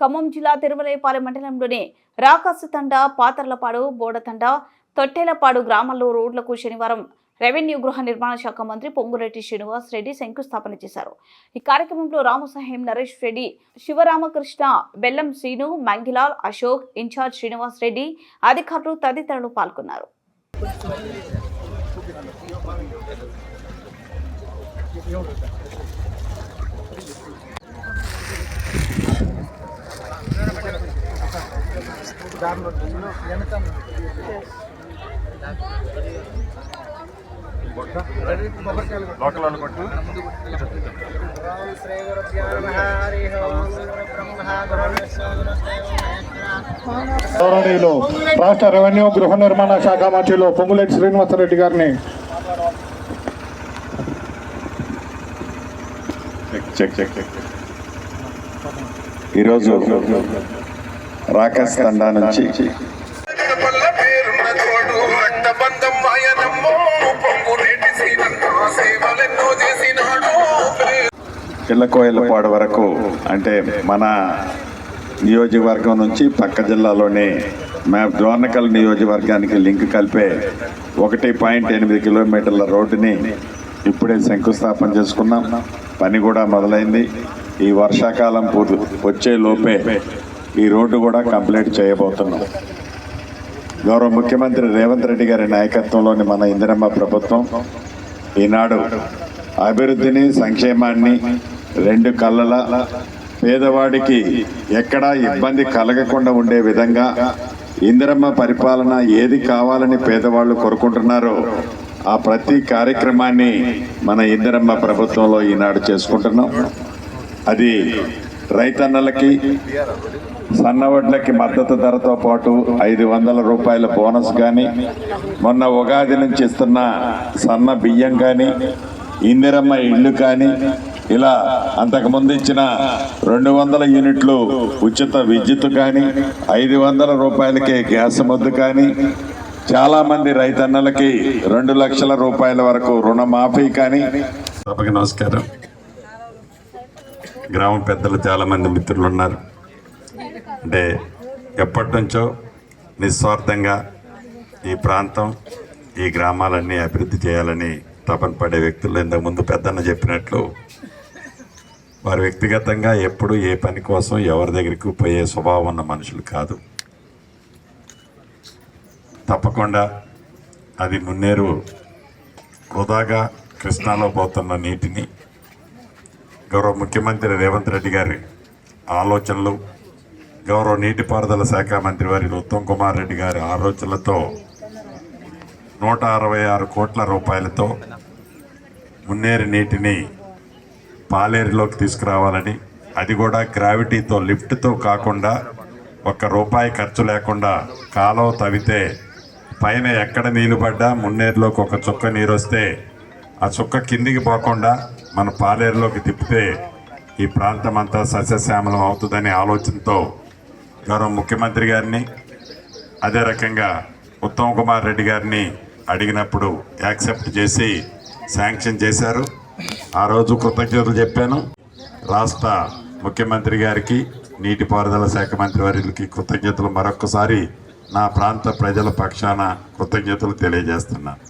ఖమ్మం జిల్లా తిరుమలైపాలెం మండలంలోని రాకాసుతండ పాతర్లపాడు బోడతండ తొట్టెలపాడు గ్రామాల్లో రోడ్లకు శనివారం రెవెన్యూ గృహ నిర్మాణ శాఖ మంత్రి పొంగురెడ్డి శ్రీనివాస్ రెడ్డి శంకుస్థాపన చేశారు. ఈ కార్యక్రమంలో రామసాహెం నరేష్ రెడ్డి శివరామకృష్ణ బెల్లం శ్రీను మంగిలాల్ అశోక్ ఇన్ఛార్జ్ శ్రీనివాస్ రెడ్డి అధికారులు తదితరులు పాల్గొన్నారు. లోకల్ అనుకుంటూ గౌరవనీయులు రాష్ట్ర రెవెన్యూ గృహ నిర్మాణ శాఖ మంత్రులు పొంగులేటి శ్రీనివాసరెడ్డి గారిని చెక్ చెక్ చెక్ చెక్ ఈరోజు రాకేష్ తండా నుంచి చిల్లకోయలపాడు వరకు అంటే మన నియోజకవర్గం నుంచి పక్క జిల్లాలోని మా డోర్నకల్ నియోజకవర్గానికి లింక్ కలిపే ఒకటి పాయింట్ ఎనిమిది కిలోమీటర్ల రోడ్డుని ఇప్పుడే శంకుస్థాపన చేసుకున్నాం. పని కూడా మొదలైంది. ఈ వర్షాకాలం పూర్తి వచ్చే లోపే ఈ రోడ్డు కూడా కంప్లీట్ చేయబోతున్నాం. గౌరవ ముఖ్యమంత్రి రేవంత్ రెడ్డి గారి నాయకత్వంలోని మన ఇందిరమ్మ ప్రభుత్వం ఈనాడు అభివృద్ధిని సంక్షేమాన్ని రెండు కళ్ళల పేదవాడికి ఎక్కడా ఇబ్బంది కలగకుండా ఉండే విధంగా ఇందిరమ్మ పరిపాలన ఏది కావాలని పేదవాళ్ళు కోరుకుంటున్నారో ఆ ప్రతి కార్యక్రమాన్ని మన ఇందిరమ్మ ప్రభుత్వంలో ఈనాడు చేసుకుంటున్నాం. అది రైతన్నలకి సన్నవడ్లకి మద్దతు ధరతో పాటు ఐదు వందల రూపాయల బోనస్ కానీ మొన్న ఉగాది నుంచి ఇస్తున్న సన్న బియ్యం కానీ ఇందిరమ్మ ఇల్లు కానీ ఇలా అంతకుముందు ఇచ్చిన రెండు వందల యూనిట్లు ఉచిత విద్యుత్ కానీ ఐదు వందల రూపాయలకే గ్యాస్ మొద్దు కానీ చాలామంది రైతన్నలకి రెండు లక్షల రూపాయల వరకు రుణమాఫీ కానీ నమస్కారం. గ్రామ పెద్దలు చాలామంది మిత్రులు ఉన్నారు అంటే ఎప్పటి నుంచో నిస్వార్థంగా ఈ ప్రాంతం ఈ గ్రామాలన్నీ అభివృద్ధి చేయాలని తపన పడే వ్యక్తులు ఇంతకుముందు పెద్దన్న చెప్పినట్లు వారు వ్యక్తిగతంగా ఎప్పుడు ఏ పని కోసం ఎవరి దగ్గరికి పోయే స్వభావం ఉన్న మనుషులు కాదు. తప్పకుండా అది మున్నేరు వృధాగా కృష్ణాలో పోతున్న నీటిని గౌరవ ముఖ్యమంత్రి రేవంత్ రెడ్డి గారి ఆలోచనలు గౌరవ నీటిపారుదల శాఖ మంత్రి వారి ఉత్తమ్ కుమార్ రెడ్డి గారి ఆలోచనలతో నూట అరవై ఆరు కోట్ల రూపాయలతో మున్నేరు నీటిని పాలేరులోకి తీసుకురావాలని అది కూడా గ్రావిటీతో లిఫ్ట్తో కాకుండా ఒక్క రూపాయి ఖర్చు లేకుండా కాలువ తవ్వితే పైన ఎక్కడ నీళ్ళు పడ్డా మున్నేరులోకి ఒక చుక్క నీరు వస్తే ఆ చుక్క కిందికి పోకుండా మన పాలేరులోకి తిప్పితే ఈ ప్రాంతం అంతా సస్యశ్యామలం అవుతుందనే ఆలోచనతో గౌరవ ముఖ్యమంత్రి గారిని అదే రకంగా ఉత్తమ్ కుమార్ రెడ్డి గారిని అడిగినప్పుడు యాక్సెప్ట్ చేసి శాంక్షన్ చేశారు. ఆ రోజు కృతజ్ఞతలు చెప్పాను. రాష్ట్ర ముఖ్యమంత్రి గారికి నీటిపారుదల శాఖ మంత్రి వారికి కృతజ్ఞతలు మరొకసారి నా ప్రాంత ప్రజల పక్షాన కృతజ్ఞతలు తెలియజేస్తున్నాను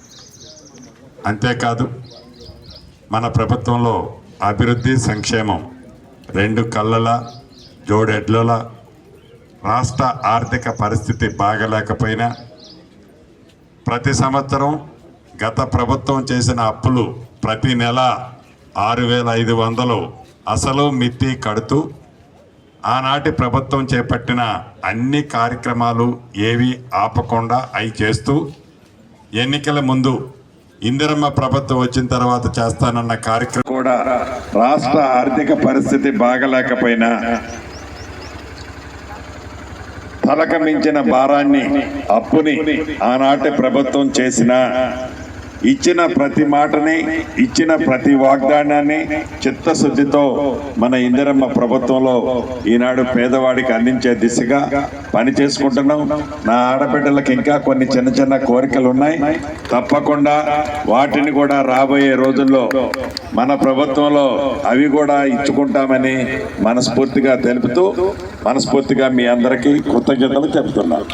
అంతేకాదు మన ప్రభుత్వంలో అభివృద్ధి సంక్షేమం రెండు కళ్ళల జోడెడ్ల రాష్ట్ర ఆర్థిక పరిస్థితి బాగలేకపోయినా ప్రతి సంవత్సరం గత ప్రభుత్వం చేసిన అప్పులు ప్రతి నెల ఆరు వేల ఐదు వందలు అసలు మిత్తి కడుతూ ఆనాటి ప్రభుత్వం చేపట్టిన అన్ని కార్యక్రమాలు ఏవి ఆపకుండా అవి చేస్తూ ఎన్నికల ముందు ఇందిరమ్మ ప్రభుత్వం వచ్చిన తర్వాత చేస్తానన్న కార్యక్రమం కూడా రాష్ట్ర ఆర్థిక పరిస్థితి బాగలేకపోయినా తలకమించిన భారాన్ని అప్పుని ఆనాటి ప్రభుత్వం చేసిన ఇచ్చిన ప్రతి మాటని ఇచ్చిన ప్రతి వాగ్దానాన్ని చిత్తశుద్ధితో మన ఇందిరమ్మ ప్రభుత్వంలో ఈనాడు పేదవాడికి అందించే దిశగా పని చేసుకుంటున్నాం. నా ఆడబిడ్డలకు ఇంకా కొన్ని చిన్న చిన్న కోరికలు ఉన్నాయి. తప్పకుండా వాటిని కూడా రాబోయే రోజుల్లో మన ప్రభుత్వంలో అవి కూడా ఇచ్చుకుంటామని మనస్ఫూర్తిగా తెలుపుతూ మనస్ఫూర్తిగా మీ అందరికీ కృతజ్ఞతలు చెప్తున్నాను.